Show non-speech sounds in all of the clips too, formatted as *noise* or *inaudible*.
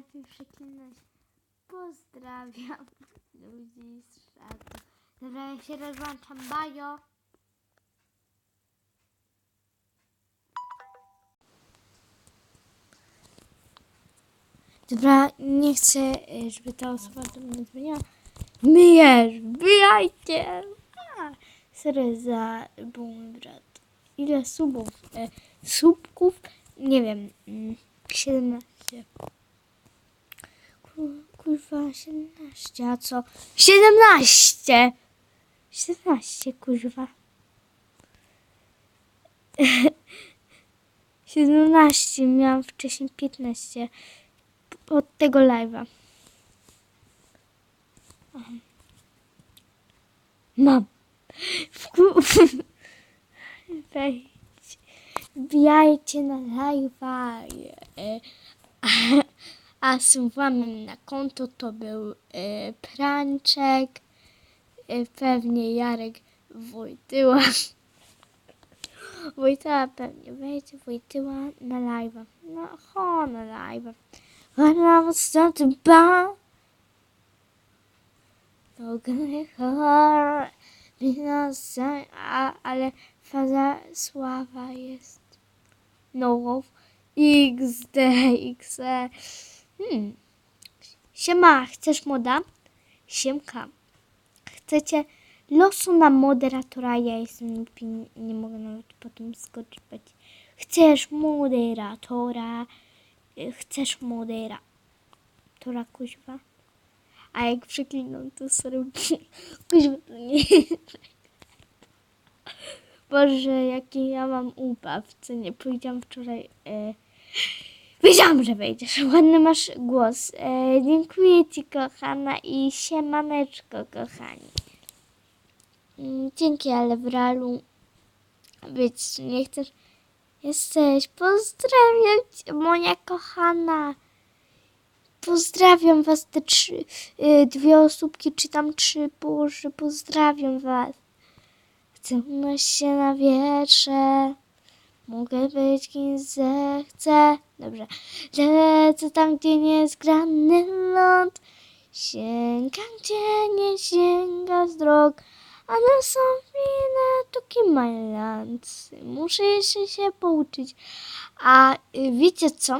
lepiej przeklinać. Pozdrawiam ludzi z czatu. Dobra, ja się rozłączam. Bajo. Dobra, nie chcę, żeby ta osoba do mnie dzwoniła. Myjesz, wbijajcie! Sorry za mój brat. Ile subów? E, subków? Nie wiem. Mm, 17. Ku- Kurwa, 17. A co? 17! 17, kurwa. *laughs* 17, miałam wcześniej 15 od tego live'a. Mam. *laughs* Wejdź. Wbijajcie na live'a. E, A, słowami na konto to był e, Pranczek. E, pewnie Jarek Wojtyła. *laughs* Wojtyła pewnie wejdzie Wojtyła na live'a. No, ho, na live'a. When I was starting bar, to me a, ale faza sława jest. No, XD, XD. Hmm. Siema, chcesz moda? Siemka. Chcecie losu na moderatora? Ja jestem głupi, nie mogę nawet potem skoczyć. Chcesz moderatora? Chcesz moderatora, kuźwa? A jak przeklinam, to sorry, kuźwa to nie Boże, jaki ja mam ubaw, co nie powiedziałam wczoraj. E, wiedziałam, że wejdziesz. *laughs* Ładny masz głos. E, dziękuję Ci, kochana, i siemaneczko, kochani. Mm, Dzięki, ale w realu być nie chcesz. Jesteś. Pozdrawiam Cię, moja kochana. Pozdrawiam Was, te trzy, y, dwie osóbki, czy tam trzy, Boże, pozdrawiam Was. Chcę unosić się na wietrze. Mogę być kim zechcę. Dobrze. Lecę tam, gdzie nie jest grany ląd. Sięgam, gdzie nie sięga wzrok. A na są winne tuki my land. Muszę jeszcze się pouczyć. A y, wiecie co?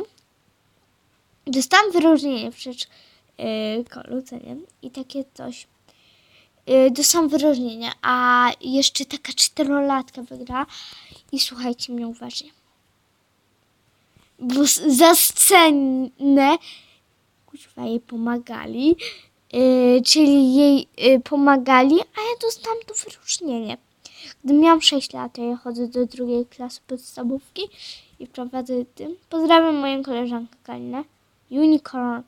Dostałam wyróżnienie w przedszkolu, co nie? I takie coś. Y, Dostałam wyróżnienie, a jeszcze taka czterolatka wygra. I słuchajcie mnie uważnie. Za scenę kuźwa jej pomagali, y, czyli jej y, pomagali, a ja dostałam to wyróżnienie. Gdy miałam 6 lat, ja chodzę do drugiej klasy podstawówki i prowadzę tym. Pozdrawiam moją koleżankę Kalinę. Unicorn.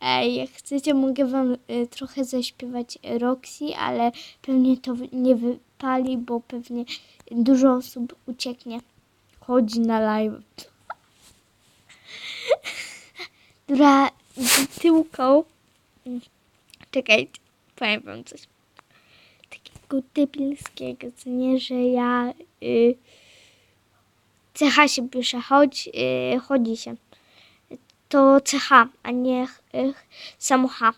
Ej, jak chcecie, mogę wam y, trochę zaśpiewać Roxy, ale pewnie to nie wypali, bo pewnie dużo osób ucieknie. Chodzi na live. Dobra, z tyłką. Czekajcie, powiem wam coś. Takiego debilskiego, co nie, że ja... Y, CH się pisze, chodź, y, chodzi się to CH, a nie y, samo H.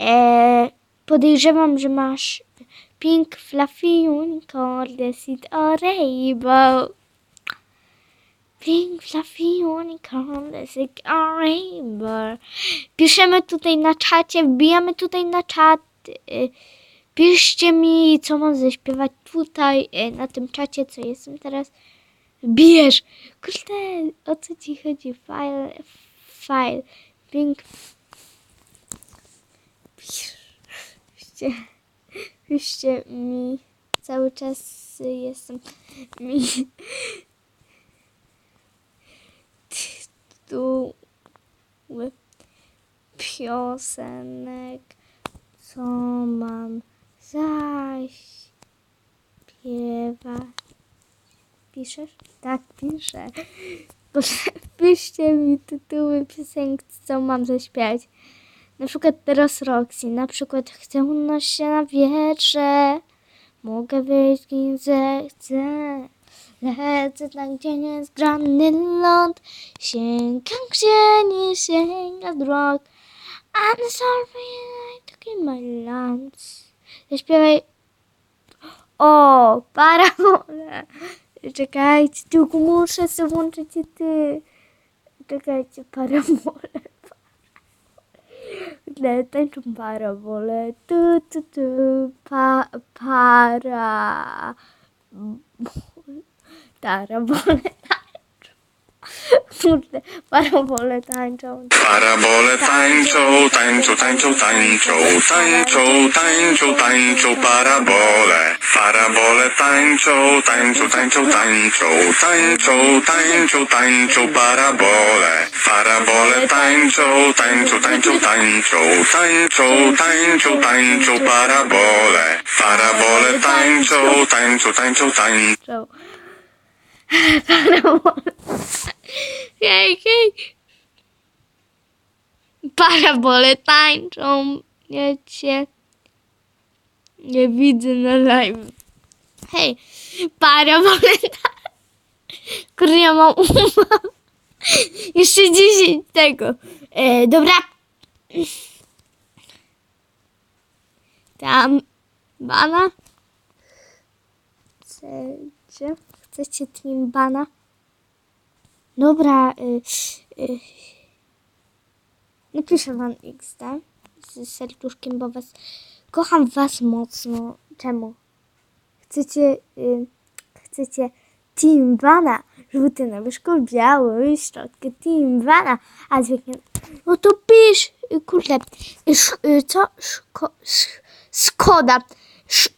E, podejrzewam, że masz pink fluffy unicorn, seed or rainbow. Pink fluffy unicorn, seed or rainbow. Piszemy tutaj na czacie, wbijamy tutaj na czat. Y, piszcie mi, co mam zaśpiewać tutaj, y, na tym czacie, co jestem teraz. Bierz! Kurde, o co ci chodzi? File, file, pink. Piszcie, piszcie mi. Cały czas jestem mi. Tytuł piosenek, co mam zaśpiewać. Piszesz? Tak, piszę. Proszę, piszcie mi tytuły piosenek, co mam zaśpiewać. Na przykład teraz Roxy, na przykład chcę unosić się na wietrze, mogę wyjść kim zechcę. Lecę tam, gdzie grany ląd. Sięgam, gdzie nie sięga dróg. I'm sorry, I took in my lunch. Zaśpiewaj. O, parabole. Czekajcie, tylko muszę sobie włączyć ty. Czekajcie, parabole. Le tańczą parabole. Tu, tu, tu. Pa, para. Parabole tańczą. Kurde, parabole tańczą. Parabole tańczą, tańczą, tańczą, tańczą, tańczą, tańczą, tańczą, parabole. Parabole tańczą, tańczą, tańczą, tańczą, tańczą, tańczą, tańczą, parabole. Parabole tańczą, tańczą, tańczą, tańczą, tańczą, tańczą, tańczą, parabole. Parabole tańczą, tańczą, tańczą, tańczą. *laughs* Hej, hej. Parabole tańczą. Wiecie. Nie widzę na live. Hej, parabole *laughs* tańczą. Kurde, ja mam umam. Jeszcze 10 tego. E, dobra. Tam bana. Chcecie? Chcecie team bana? Dobra, y, y, napiszę wam XD z serduszkiem, bo was kocham was mocno. Czemu? Chcecie, y, chcecie team bana, żółty na wierzchu, biały, szczotkę team bana, a zwykle, no to pisz, y, kurde, sz, y, co? Szko, sz, Skoda, sz,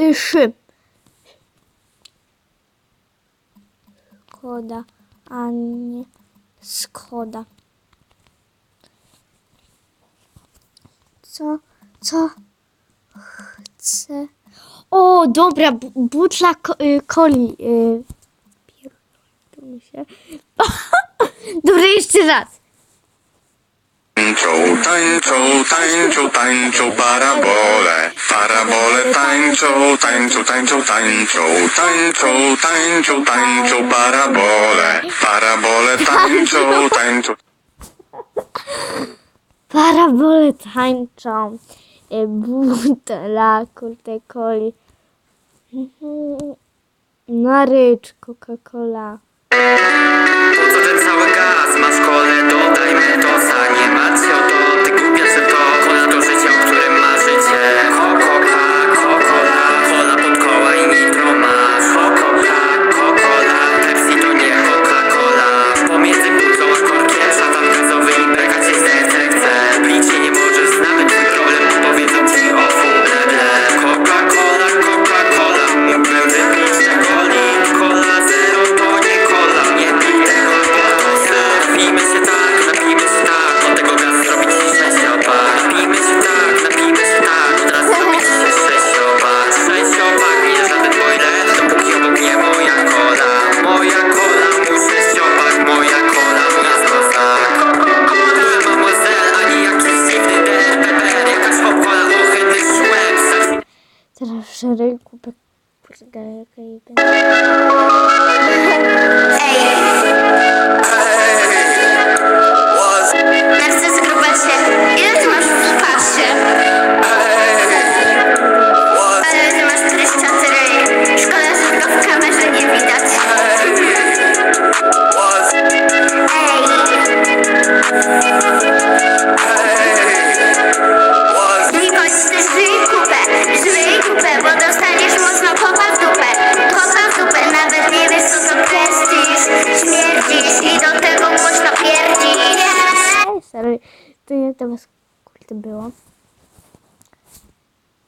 y, szy. Skoda, a nie Skoda. Co? Co? Chcę. O, dobra, bu- butla y, coli. Y, *laughs* dobra, jeszcze raz. Tańczą, tańczą, tańczą, tańczą parabole. Parabole tańczą, tańczą, tańczą, tańczą, tańczą, tańczą, tańczą parabole. Parabole tańczą, tańczą. Parabole tańczą. Y, butla, kurde, coli. Na rycz, Coca-Cola. Po co ten cały gaz? Masz kole, dodaj metosa Nie martw się o to, ty głupia to szereg kubek burgerka i będę. Narcyzy grubasie, ile ty masz w pasie? To nie to was kurde było.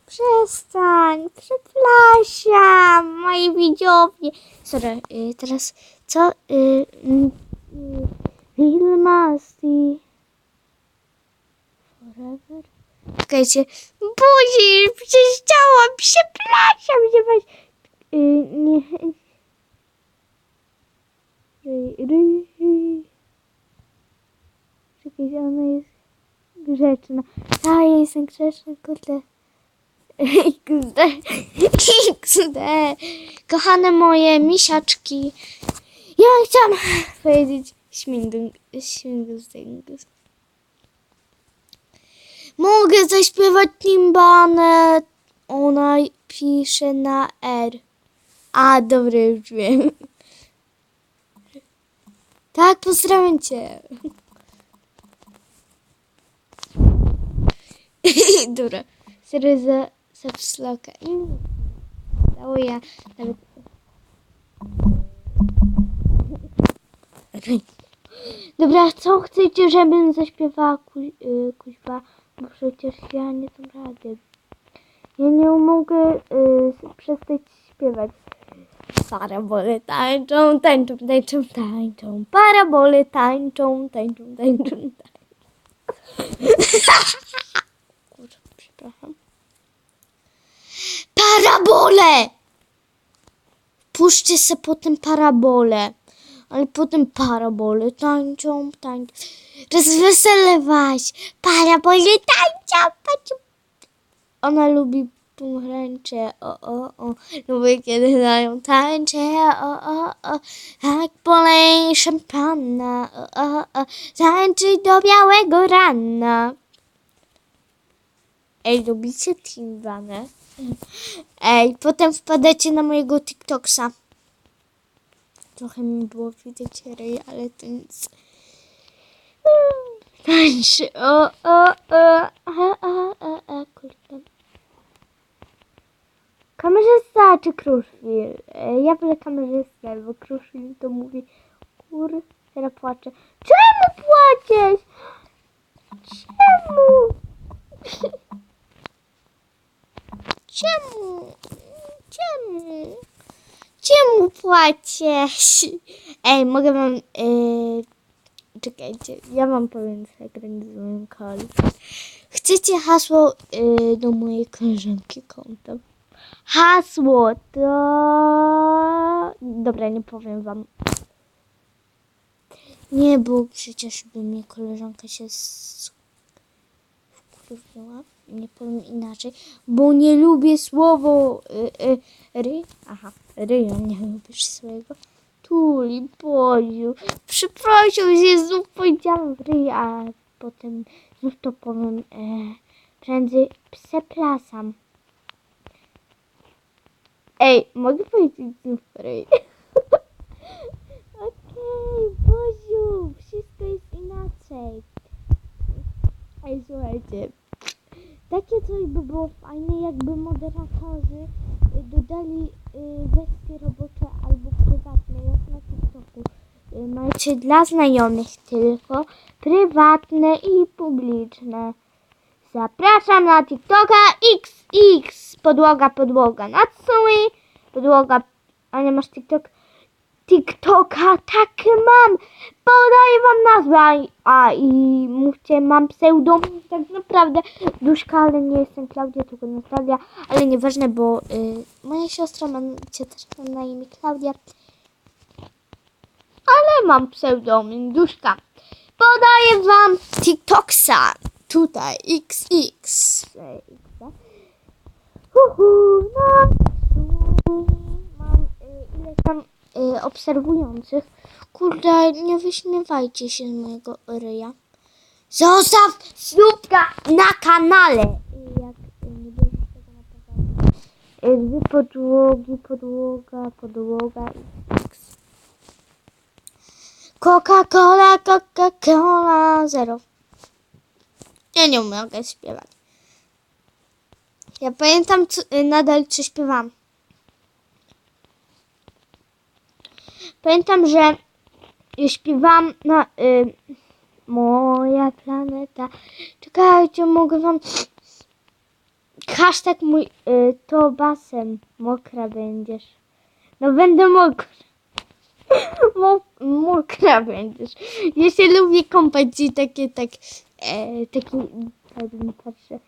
Przestań, przepraszam, moi widzowie. Sorry, y, teraz co? Y, y, y, Masti. Forever. Czekajcie, buzi, prześciałam, przepraszam, że was... Y, nie... Ry, ry. Czekajcie, ona jest grzeczna. A, ja jestem grzeczna, kurde. *laughs* XD. XD. Kochane moje misiaczki. Ja chciałam powiedzieć śmindung, śmindus, Mogę zaśpiewać timbanę. Ona pisze na R. A, dobra, już wiem. Tak, pozdrawiam cię. *laughs* Dobra, serio za, pslaka. I dało ja nawet... Dobra, co chcecie, żebym zaśpiewała ku, y, kuźwa? Bo przecież ja nie dam rady. Ja nie mogę y, przestać śpiewać. Parabole tańczą, tańczą, tańczą, tańczą. Parabole tańczą, tańczą, tańczą, tańczą. *laughs* Przepraszam. Parabole! Puśćcie se potem parabole. Ale potem parabole tańczą, tańczą. Rozweselewaś. Parabole tańczą, tańczą. Ona lubi pomarańcze, o, o, o. Lubię, kiedy dają tańcze, o, o, o. Jak polej szampana, o, o, o. Tańczy do białego rana. Ej, lubicie Timbanę? Ej, potem wpadacie na mojego TikToksa. Trochę mi było widać ale to nic. Tańczy, o, o, o, a, a, a, a, kurde. Kamerzysta czy Kruszwil? Ja będę kamerzystę, bo Kruszwil to mówi kur... Teraz płaczę. Czemu płaczesz? Czemu? Czemu? Czemu? Czemu płaczesz? Ej, mogę wam... Yy... Czekajcie, ja wam powiem sekret z moim kolem. Chcecie hasło yy, do mojej koleżanki konta? Hasło to... Dobra, nie powiem wam. Nie, bo przecież by mnie koleżanka się wkurwiła. Nie powiem inaczej, bo nie lubię słowo y, y, ry. Aha, ry, nie lubisz swojego. Tuli, Boziu. Przepraszam, że znów powiedziałam w ry, a potem znów to powiem. E, prędzej przepraszam. Ej, mogę powiedzieć znów ry. *laughs* Okej, Boziu, wszystko jest inaczej. Ej, słuchajcie. Takie coś by było fajne, jakby moderatorzy y, dodali y, wersje robocze albo prywatne, jak na TikToku. Y, Macie dla znajomych tylko, prywatne i publiczne. Zapraszam na TikToka XX. Podłoga, podłoga. Natsui. Podłoga. A nie masz TikTok? TikToka, tak mam. Podaję wam nazwę. A, i mówcie, mam pseudonim tak naprawdę. Duszka, ale nie jestem Klaudia, tylko Natalia. Ale nieważne, bo y, moja siostra ma cię też na imię Klaudia. Ale mam pseudonim Duszka. Podaję wam TikToksa. Tutaj XX. Uhu, no. Mam y, ileś tam y, obserwujących. Kurde, nie wyśmiewajcie się z mojego ryja. Zostaw słupka na kanale. Jak y, nie tego naprawdę. Y, Dwie podłogi, podłoga, podłoga i X. Coca-Cola, Coca-Cola, zero. Ja nie mogę śpiewać. Ja pamiętam co, nadal, co śpiewam. Pamiętam, że śpiewam na y, moja planeta. Czekajcie, mogę wam. Hashtag mój y, to basen. Mokra będziesz. No będę mokra. *laughs* Mo, mokra będziesz. Ja się lubię kąpać i takie tak. E, taki. Tak patrzę.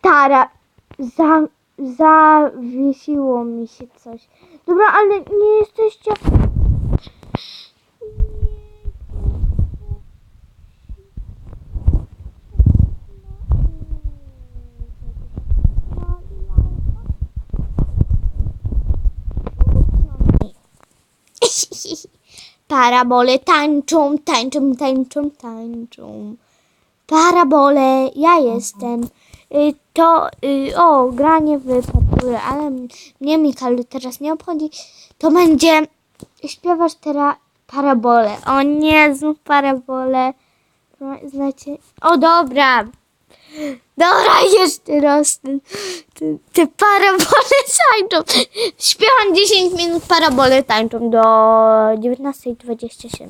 Tara. Za, zawiesiło mi się coś. Dobra, ale nie jesteście. *laughs* Parabole tańczą, tańczą, tańczą, tańczą. Parabole, ja jestem. Y, to, y, o, granie w ale mnie Mikalu teraz nie obchodzi. To będzie śpiewasz teraz parabole. O nie, znów parabole. Znacie, o dobra. Dobra, *laughs* jeszcze raz. Te, te, te parabole *laughs* tańczą. Śpiewam 10 minut, parabole tańczą do 19.27.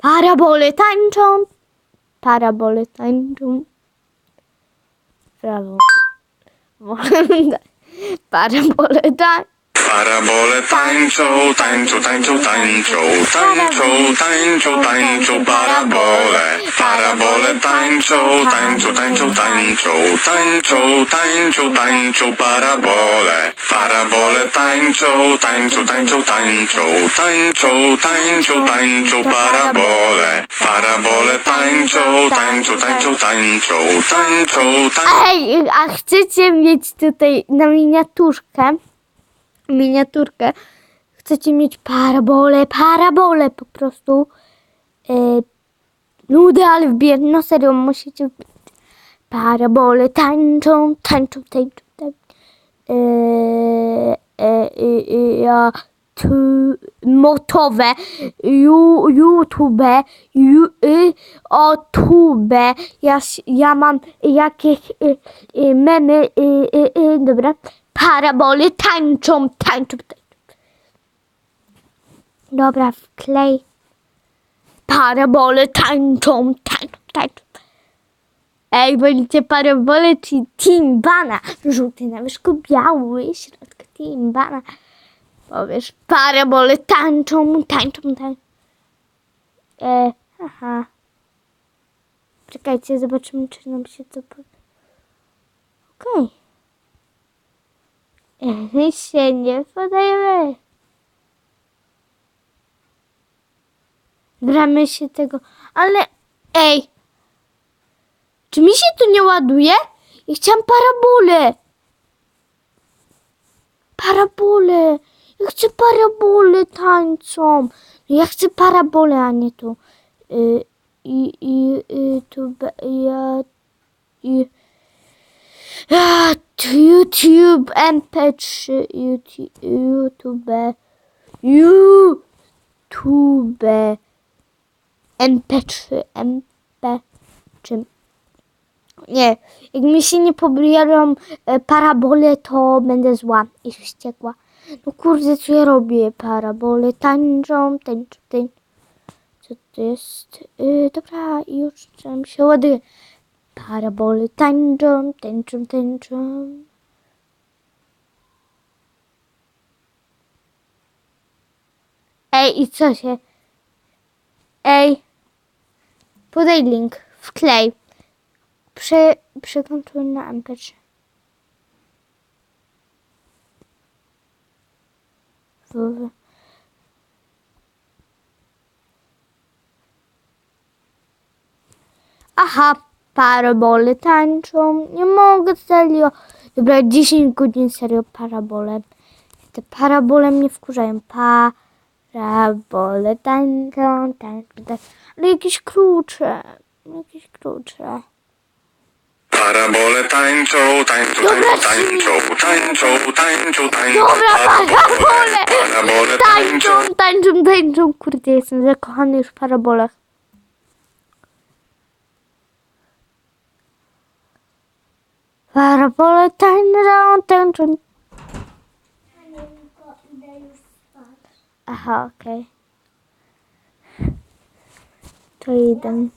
Parabole tańczą. Parabole tańczą. Brawo. *laughs* Parabole tańczą. Parabole tańczą, tańczą, tańczą, tańczą, tańczą, tańczą, tańczą, parabole. Parabole tańczą, tańczą, tańczą, tańczą, tańczą, tańczą, tańczą, parabole. Parabole tańczą, tańczą, tańczą, tańczą, tańczą, tańczą, tańczą, parabole. Parabole tańczą, tańczą, tańczą, tańczą, tańczą, tańczą. Ej, a chcecie mieć tutaj na miniaturkę, miniaturkę, chcecie mieć parabole, parabole po prostu. E, nudy, ale wbijać, no serio, musicie. Parabole tańczą, tańczą, tańczą, tańczą. E, e, e, ja, tu, motowe, ju, YouTube, ju, y, ja, ja mam jakieś y, y, memy, y, y, y, dobra, parabole tańczą, tańczą, tańczą. Dobra, wklej. Parabole tańczą, tańczą, tańczą. Ej, wolicie parabole czy timbana? Żółty na wierzchu, biały, środka timbana. Powiesz, parabole tańczą, tańczą, tańczą. E, aha. Czekajcie, zobaczymy, czy nam się to. Okej. Okay. Się nie podajemy. Bramy się tego, ale ej, czy mi się to nie ładuje? Ja chciałam parabole. Parabole. Ja chcę parabole tańczą. Ja chcę parabole, a nie tu. Y, I, i, i tu, be- ja, i, tu YouTube, MP3, YouTube, YouTube, YouTube, MP3, MP3. Nie, jak mi się nie pobiorą e, parabole, to będę zła i wściekła. No kurde, co ja robię? Parabole tańczą, tańczą, tańczą. Co to jest? Yy, dobra, już czym się ładuje. Parabole tańczą, tańczą, tańczą. Ej, i co się? Ej, podaj link, wklej. Prze, przekontruj na MP3. www. Aha, parabole tańczą. Nie mogę serio. Dobra, 10 godzin serio parabole. Te parabole mnie wkurzają. Parabole tańczą, tańczą, tańczą. Ale jakieś klucze. Jakieś klucze. Parabole tańczą, tańczą, Dobra, tańczą, tańczą, tańczą, tańczą, tańczą. Dobra, parabole! Parabole tańczą. Tańczą, tańczą, tańczą. Kurde, jestem zakochany już w parabolach. Parabole tańczą, tańczą. Aha, okej. To idę.